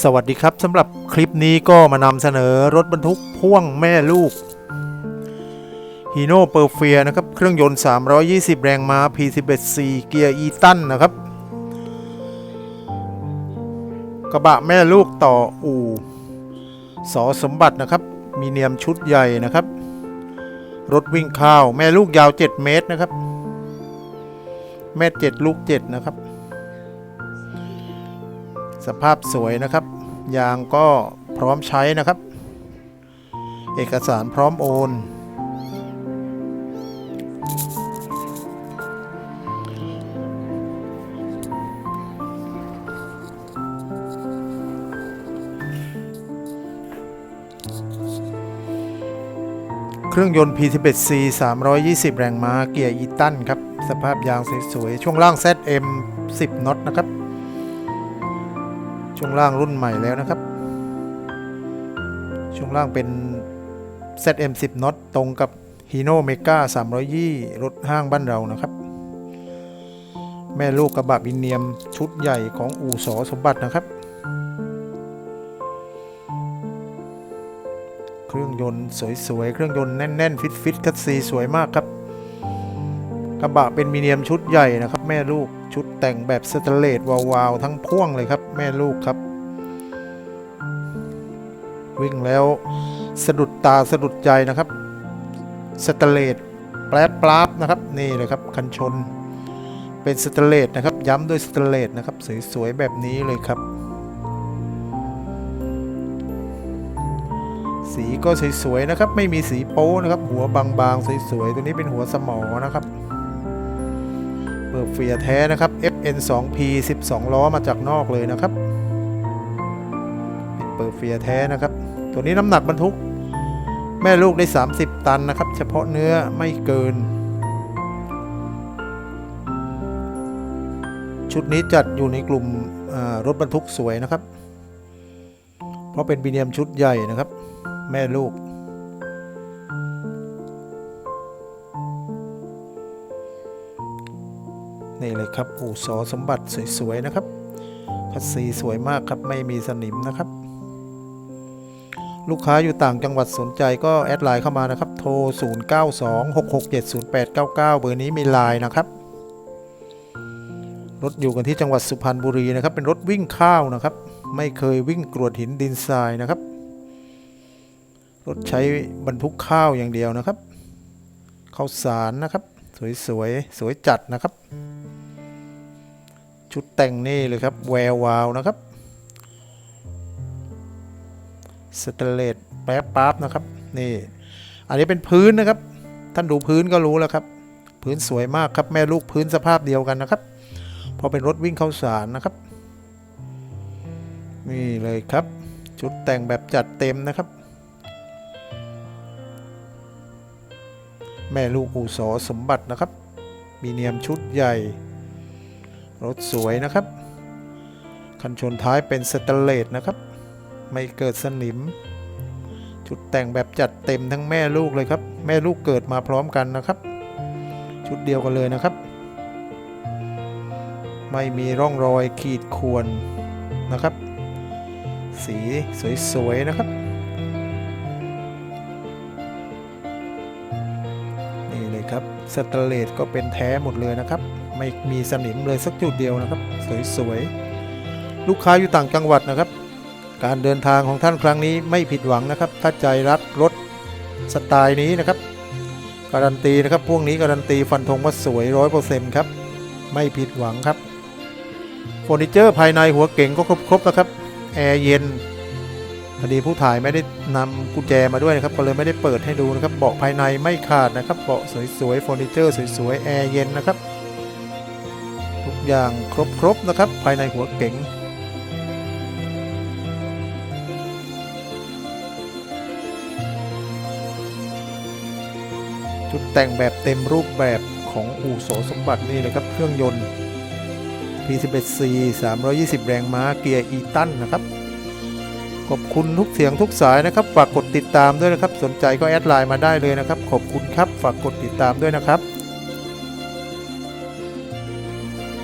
สวัสดีครับสำหรับคลิปนี้ก็มานำเสนอรถบรรทุกพ่วงแม่ลูกฮีโน่เปอร์เฟียนะครับ เครื่องยนต์ 320 แรงม้า P11C เกียร์อีตันนะครับ กระบะแม่ลูกต่ออู่สอสมบัตินะครับ มีเนียมชุดใหญ่นะครับ รถวิ่งข้าว แม่ลูกยาว 7 เมตรนะครับ แม่ 7 ลูก 7 นะครับ สภาพสวยนะครับ ยางก็พร้อมใช้นะครับ เอกสารพร้อมโอน เครื่องยนต์ P11C 320 แรงม้าเกียร์อีตันครับ สภาพยางสวยๆ ช่วงล่าง ZM 10น็อตนะครับ ช่วงล่างรุ่นใหม่แล้วนะครับ ช่วงล่างเป็น ZM 10 น็อตตรงกับ Hino Mega 320 รถห้างบ้านเรานะครับ แม่ลูกกระบะวินเนียมชุดใหญ่ของอู่สอสมบัตินะครับ เครื่องยนต์สวยๆ เครื่องยนต์แน่น ๆ ฟิตๆคัสซีสวยมากครับ กระบะเป็นมีเนียมชุดใหญ่นะครับ แม่ลูก ชุดแต่งแบบสเตเลสวาวๆทั้งพ่วงเลยครับแม่ลูกครับ วิ่งแล้วสะดุดตาสะดุดใจนะครับสเตเลสแปรปลาบนะครับนี่เลยครับคันชนเป็นสเตเลสนะครับ ย้ำด้วยสเตเลสนะครับสวยๆแบบนี้เลยครับ สีก็สวยๆนะครับ ไม่มีสีโป้นะครับ หัวบางๆสวยๆตัวนี้เป็นหัวสมอนะครับ เปิดเฟียแท้นะครับ FN 2P 12 ล้อมาจากนอกเลยนะครับเปิดเฟียแท้นะครับ ตัวนี้น้ำหนักบรรทุก แม่ลูกได้ 30 ตันนะครับ เฉพาะเนื้อไม่เกิน ชุดนี้จัดอยู่ในกลุ่มรถบรรทุกสวยนะครับ เพราะเป็นบีเนียมชุดใหญ่นะครับ แม่ลูก ครับอู่สอสมบัติสวยๆนะครับคัสซีสวยมากครับไม่มีสนิมนะครับ ลูกค้าอยู่ต่างจังหวัดสนใจก็แอดไลน์เข้ามานะครับ โทร 0926670899 เบอร์นี้มีไลน์นะครับ รถอยู่กันที่จังหวัดสุพรรณบุรีนะครับ เป็นรถวิ่งข้าวนะครับ ไม่เคยวิ่งกรวดหินดินทรายนะครับ รถใช้บรรทุกข้าวอย่างเดียวนะครับข้าวสารนะครับ สวยๆสวยจัดนะครับ ชุดแต่งนี่เลยครับแวววาวนะครับสเตเลสแป๊บปั๊บนะครับนี่อันนี้เป็นพื้นนะครับ ท่านดูพื้นก็รู้แล้วครับ พื้นสวยมากครับแม่ลูกพื้นสภาพเดียวกันนะครับ พอเป็นรถวิ่งเข้าสารนะครับ นี่เลยครับ ชุดแต่งแบบจัดเต็มนะครับ แม่ลูกอูสอสมบัตินะครับ มีเนียมชุดใหญ่ รถสวยนะครับ คันชนท้ายเป็นสเตเลสนะครับ ไม่เกิดสนิม ชุดแต่งแบบจัดเต็มทั้งแม่ลูกเลยครับ แม่ลูกเกิดมาพร้อมกันนะครับ ชุดเดียวกันเลยนะครับ ไม่มีร่องรอยขีดข่วนนะครับ สีสวยๆนะครับนี่เลยครับสเตเลสก็เป็นแท้หมดเลยนะครับ ไม่มีสนิมเลยสักจุดเดียวนะครับ สวยๆ ลูกค้าอยู่ต่างจังหวัดนะครับ การเดินทางของท่านครั้งนี้ไม่ผิดหวังนะครับ ถ้าใจรักรถสไตล์นี้นะครับ การันตีนะครับ พวกนี้การันตีฟันธงว่าสวยร้อยเปอร์เซ็นต์ครับ ไม่ผิดหวังครับเฟอร์นิเจอร์ภายในหัวเก่งก็ครบๆนะครับ แอร์เย็นพอดีผู้ถ่ายไม่ได้นำกุญแจมาด้วยนะครับ ก็เลยไม่ได้เปิดให้ดูนะครับ เบาะภายในไม่ขาดนะครับ เบาะสวยๆเฟอร์นิเจอร์สวยๆ แอร์เย็นนะครับ อย่างครบๆนะครับ ภายในหัวเก๋งชุดแต่งแบบเต็มรูปแบบของอู่โสสมบัตินี่เลยครับ เครื่องยนต์ P11C 320 แรงม้าเกียร์อีตันนะครับ ขอบคุณทุกเสียงทุกสายนะครับ ฝากกดติดตามด้วยนะครับ สนใจก็แอดไลน์มาได้เลยนะครับ ขอบคุณครับ ฝากกดติดตามด้วยนะครับ